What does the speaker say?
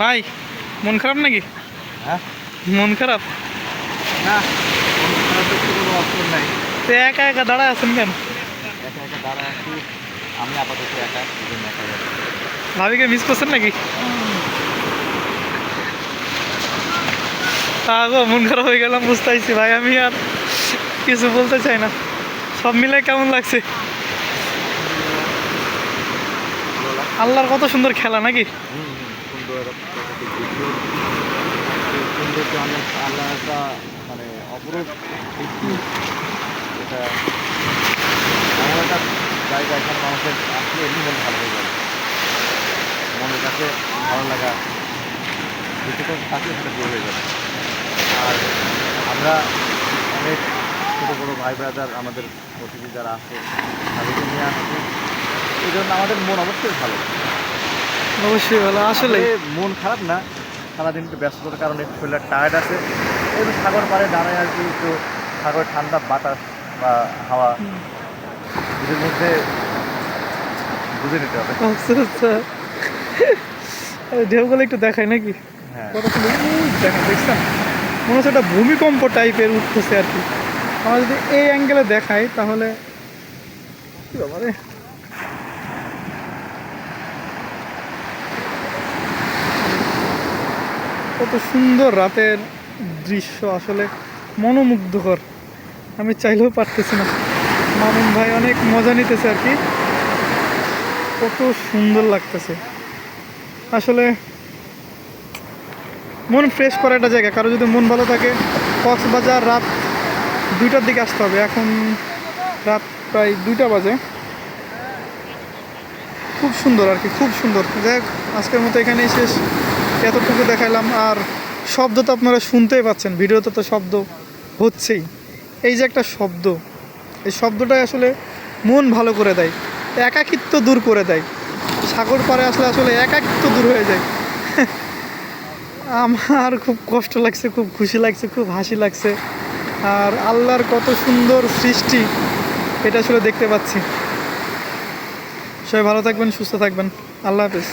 ভাই মন খারাপ নাকি? হ্যাঁ? মন খারাপ? না একা একা দাঁড়ায় আছেন কেন? একা একা দাঁড়া আছি। আমি আপাতত একা একা ভাবিকে মিস করছেন নাকি? তা গো মন খারাপ হয়ে গেলাম বুঝতে পারছি ভাই আমি আর কিছু বলতে চাই না। সব মিলে কেমন লাগছে? আল্লাহর কত সুন্দর খেলা নাকি? অনেক মানে একটা মানুষের আসলে এমনি মন ভালো হয়ে যাবে। মনের কাছে ভালো লাগা সেটা হয়ে যাবে। আর আমরা অনেক ছোটো আমাদের অতিথি যারা আছে, তাদেরকে নিয়ে আসছি। এই জন্য আমাদের মন অবশ্যই ভালো। অবশ্যই ভালো আসলে মন খারাপ না সারাদিন একটু ব্যস্ততার কারণে একটু শরীরটা টায়ার্ড আছে। একটু সাগর পাড়ে দাঁড়ায় আর কি একটু সাগরের ঠান্ডা বাতাস বা হাওয়া দুটোর মধ্যে বুঝে নিতে হবে। আচ্ছা আচ্ছা। ঢেউগুলো একটু দেখায় নাকি? হ্যাঁ। সুন্দর দেখছেন? মনে হচ্ছে একটা ভূমিকম্প টাইপের উঠতেছে আর কি। আমরা যদি এই অ্যাঙ্গেলে দেখাই তাহলে কি বাবা কত সুন্দর রাতের দৃশ্য, আসলে মনোমুগ্ধকর। আমি চাইলেও পারতেছি না। মামুন ভাই অনেক মজা নিতেছে আর কি। কত সুন্দর লাগতেছে। আসলে মন ফ্রেশ করা একটা জায়গা। কারও যদি মন ভালো থাকে, কক্সবাজার রাত দুইটার দিকে আসতে হবে। এখন রাত প্রায় দুইটা বাজে। খুব সুন্দর আর কি, খুব সুন্দর। দেখ আজকের মতো এখানেই শেষ। এতটুকু দেখাইলাম, আর শব্দ তো আপনারা শুনতেই পাচ্ছেন, ভিডিওতে তো শব্দ হচ্ছেই। এই যে একটা শব্দ, এই শব্দটাই আসলে মন ভালো করে দেয়, একাকিত্ব দূর করে দেয়। সাগর পাড়ে আসলে আসলে একাকিত্ব দূর হয়ে যায়। আমার খুব কষ্ট লাগছে, খুব খুশি লাগছে, খুব হাসি লাগছে। আর আল্লাহর কত সুন্দর সৃষ্টি, এটা আসলে দেখতে পাচ্ছি। সবাই ভালো থাকবেন, সুস্থ থাকবেন। আল্লাহ হাফেজ।